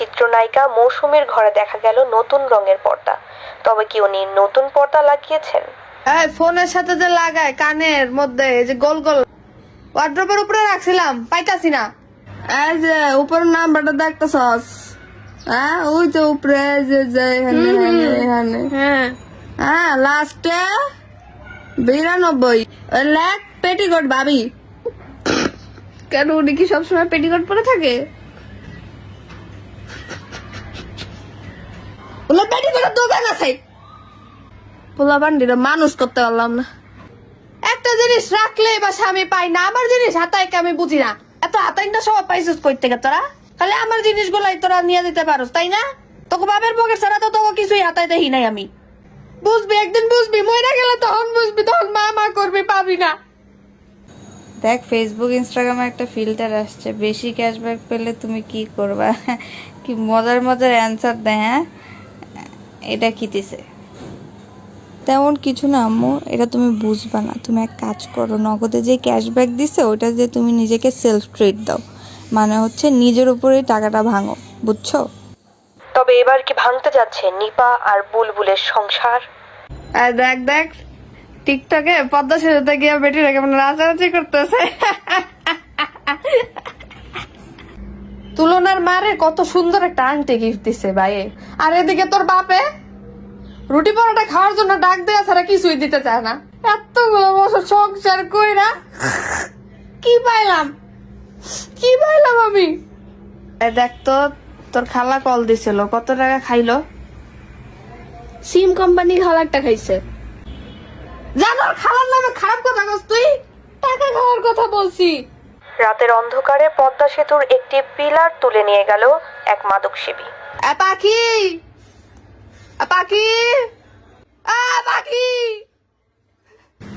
চিত্রনায়িকা মৌসুমীর ঘরে দেখা গেল নতুন রঙের পর্দা। তবে কি উনি নতুন পর্দা লাগিয়েছেন? এই ফোনের সাথে যে লাগায় কানের মধ্যে এই যে গোল গোল। ওয়ার্ড্রপের উপরে রাখছিলাম পাইতাছি না। এই যে উপর নাম্বারটা দেখতেছস? হ্যাঁ ওই তো উপরে যে যে এখানে এখানে এখানে। হ্যাঁ। হ্যাঁ লাস্টে বিরানব্বই। ওই লেখ পেটিকোট ভাবি। কেন উনি কি সবসময় পেটিকোট পরে থাকে? বলে পেটিকোটের দোকান আছে। পোলা বান্ডিরা মানুষ করতে পারলাম না। একটা জিনিস রাখলে বা স্বামী পাই না আমার জিনিস হাতাইকে আমি বুঝি না। এত হাতাইটা সব পাইছিস কই থেকে তোরা? খালি আমার জিনিসগুলাই তোরা নিয়ে যেতে পারোস, তাই না? তোকে বাপের পকেট ছাড়া তো তোকে কিছুই হাতাই দেখি নাই আমি। বুঝবি, একদিন বুঝবি, মইরা গেলে তখন বুঝবি, তখন মা মা করবি, পাবি না। দেখ ফেসবুক ইনস্টাগ্রামে একটা ফিল্টার আসছে। বেশি ক্যাশব্যাক পেলে তুমি কি করবা? কি মজার মজার অ্যান্সার দেয় হ্যাঁ? এটা কিতিছে তেমন কিছু না আম্মু। এটা তুমি বুঝবা না। তুমি এক কাজ করো নগদে যে ক্যাশব্যাক দিছে ওটা দিয়ে তুমি নিজেকে সেলফ ট্রিট দাও। মানে হচ্ছে নিজের উপরেই টাকাটা ভাঙো বুঝছ? তবে এবার কি ভাঙতে যাচ্ছে নিপা আর বুলবুলের সংসার? আর দেখ দেখ টিকটকে পদ্মা সেতুতে গিয়ে বেটিরা কেমন নাচানাচি করতেছে। তুলনার মারে কত সুন্দর একটা আংটি গিফট দিছে ভাই। আর এদিকে তোর বাপে? রুটি পরোটা খাওয়ার জন্য ডাক দেয়া ছাড়া কিছুই দিতে চায় না। এতগুলো বছর সংসার না কি পাইলাম? কি পাইলাম আমি? এ দেখ তো তোর খালা কল দিছিল কত টাকা খাইলো? সিম কোম্পানি খালারটা খাইছে। জানোর খালার নামে খারাপ কথা কস তুই? টাকা খাওয়ার কথা বলছি। রাতের অন্ধকারে পদ্মা সেতুর একটি পিলার তুলে নিয়ে গেল এক মাদকসেবী। এ পাখি! পাখি! পাখি!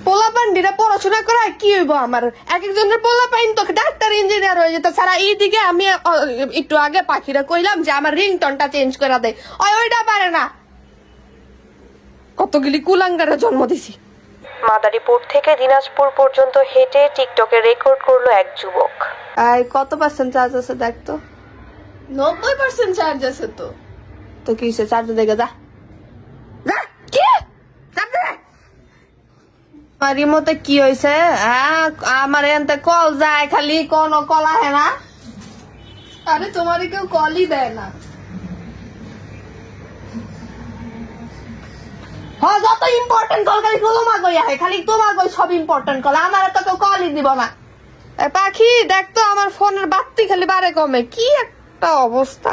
পোলা পান্ডিরা পড়াশোনা করা কি হইব আমার? এক একজনের পোলা পাইন তো ডাক্তার, ইঞ্জিনিয়ার হয়ে যেত। সারা এইদিকে আমি একটু আগে পাখিরা কইলাম যে আমার রিংটনটা চেঞ্জ করে দেয়। ওই, ওইটা পারে না। কতগুলি কুলাঙ্গারে জন্ম দিছি। মাদারীপুর থেকে দিনাজপুর পর্যন্ত হেঁটে টিকটকে রেকর্ড করল এক যুবক। আই কত পার্সেন্ট চার্জ আছে দেখ তো? নব্বই পার্সেন্ট চার্জ আছে তো। তো কি হয়েছে চার্জ দেখে যা। আমার রিমোতে কি হয়েছে হ্যাঁ? আমার এনতে কল যায় খালি কোন কল আহে না। আরে তোমারই কেউ কলই দেয় না। হ্যাঁ যত ইম্পর্টেন্ট কল খালি তোমার কই আহে, খালি তোমার কই সব ইম্পর্টেন্ট কল আমার তো কেউ কলই দিব না। পাখি দেখতো আমার ফোনের বাত্তি খালি বারে কমে, কি একটা অবস্থা।